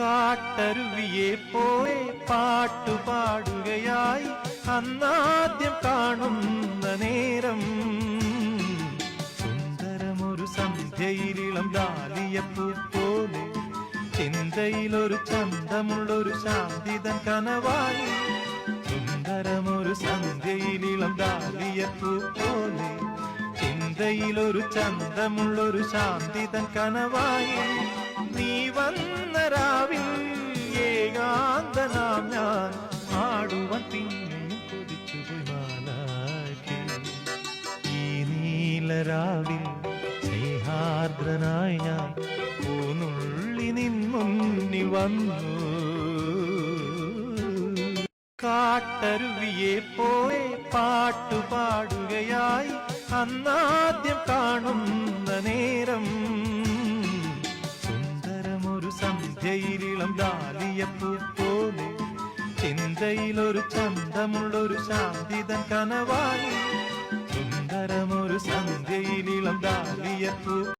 കാട്ടരുവിയെ പോലെ പാട്ടുപാടുകയായി അന്നാദ്യം കാണുന്ന നേരം. സുന്ദരമൊരു സന്ധ്യയിലിളം ദാലിയപ്പൂ പോലെ ചിന്തയിലൊരു ചന്തമുള്ളൊരു ശാന്തിതൻ കനവായി. സുന്ദരമൊരു സന്ധ്യയിലിളം ദാലിയപ്പൂ പോലെ ചിന്തയിലൊരു ചന്തമുള്ളൊരു ശാന്തിതൻ കനവായി. പിന്നെയും കൊതിച്ചുപോയി മാലാഖേ. ഈ നീലരാവിൽ സ്നേഹാർദ്രനായി ഞാൻ പൂനുള്ളി നിന്നുണ്ണി വന്നു. കാട്ടരുവിയെ പോലെ പാട്ടുപാടുകയായി അന്നാദ്യം കാണുന്ന നേരം. സുന്ദരമൊരു സന്ധ്യയിലിളം ദാലിയപ്പൂ ചിന്തയിലൊരു ചന്തമുള്ളൊരു ശാന്തിതൻ കനവായി. സുന്ദരമൊരു സന്ധ്യയിലിളം ദാലിയപ്പൂ